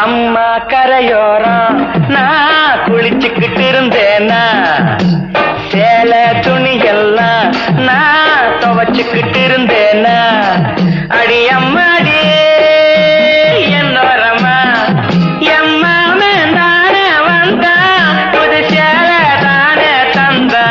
அம்மா கரையோரம் நான் குளிச்சுக்கிட்டு இருந்தேனா சேலை துணியெல்லாம் நான் துவச்சுக்கிட்டு இருந்தேனா அடி அம்மாடி என்னோரமா எம்மாமே நானே வந்தா புது சேலை தானே தந்தா.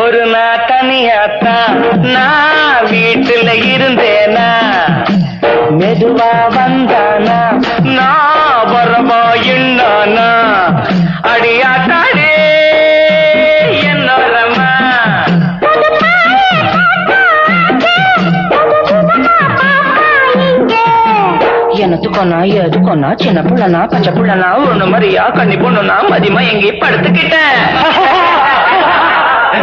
ஒரு நாள் தனியாத்தான் நான் வீட்டுல இருந்தேனா? மெதுவா வந்தானா? நான் வரவா என்னானா? அடியாத்தாடே என்னோரமா எனத்துக்கொன்னா எதுக்கொன்னா சின்ன புள்ளனா பச்சை புள்ளனா ஒண்ணு மாதிரியா கண்ணி பொண்ணுனா மதிமா எங்கேயும் படுத்துக்கிட்டேன்.